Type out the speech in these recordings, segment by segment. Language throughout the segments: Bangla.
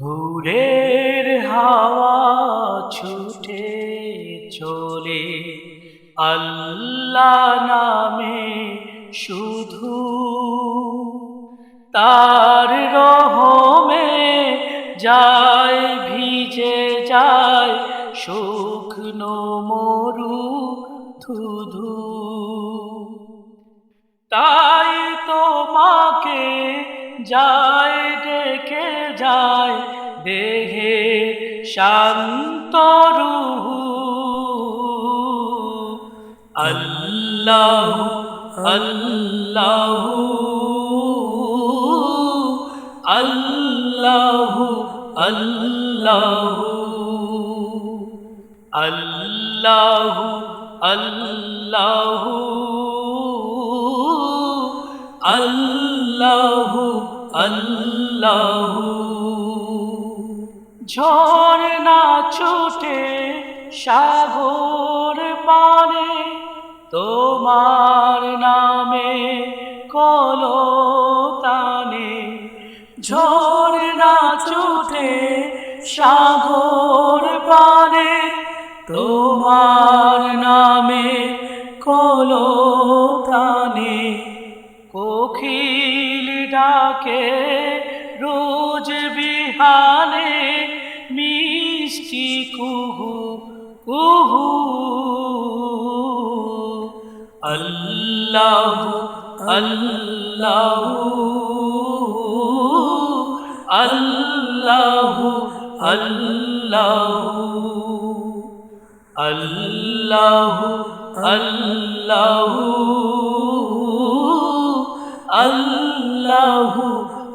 ভোরের হাওয়া ছুটে চলে। আল্লাহ নামে শুধু তার রহমে যায়, ভিজে যায়, শুকনো মরু ধুধু। তাই তোমাকে যায় ডেকে যায় দেহে শান্ত রুহু। আল্লাহ আল্লাহ আল্লাহ আল্লাহ। আল্লাহ আল্লাহ আল্লাহ আল্লাহ। ঝর্ণা ছুটে সাগর পানে তোমার নামে কলো তানে ঝর্ণা ছুটে সাগর পানে তোমার নামে কলো তানে কোকিল ডাকে, রোজ বিহানে মিষ্টি কুহু কুহু। আল্লাহ আল্লাহ। আল্লাহ আল্লাহ। আল্লাহ আল্লাহ। আল্লাহ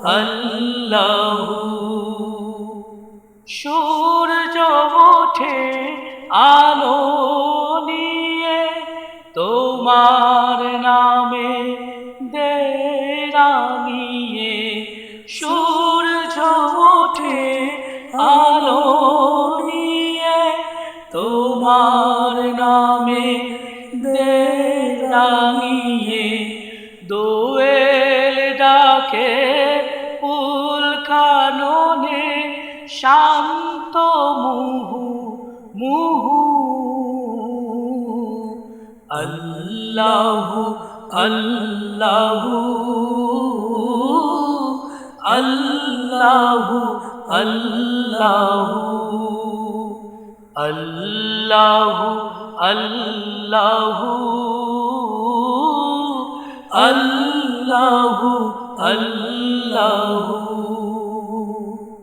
আল্লাহ। ওঠে আলো নিয়ে তোমার নামে দেরানিয়ে সূর্য ওঠে, আলো নিয়ে তোমার নামে দেরানিয়ে দোয়েল ডাকে পুল কাননে শান্ত মুহু মুহু আল্লাহ আল্লাহ আল্লাহ আল্লাহ আল্লাহ আল্লাহ আল্লাহ আল্লাহ।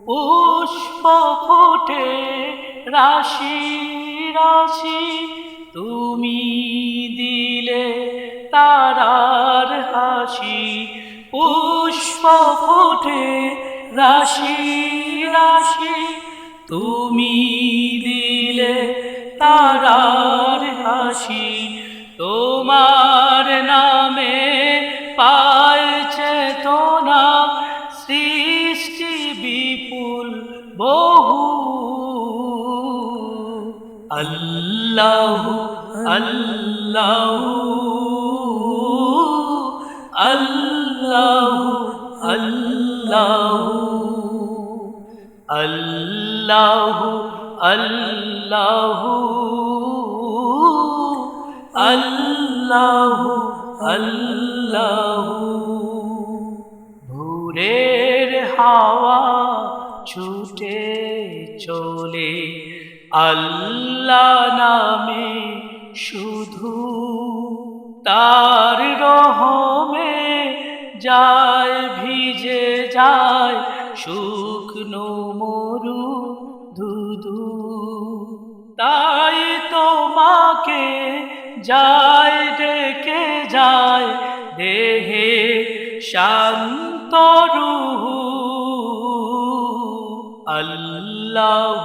পুষ্প ফোটে রাশি রাশি তুমি দিলে তারার হাসি। পুষ্প ফোটে রাশি রাশি তুমি দিলে তারার হাসি। আল্লাহ আল্লাহ আল্লাহ আল্লাহ আল্লাহ আল্লাহ আল্লাহ আল্লাহ ভোরের হাওয়া ছুটে চলে আল্লাহ নামে শুধু তার রহমে যায়, ভিজে যায়, শুকনো মরু ধুধু। তাই তোমাকে যায়, ডেকে যায়, দেহে শান্ত রুহু। আল্লাহ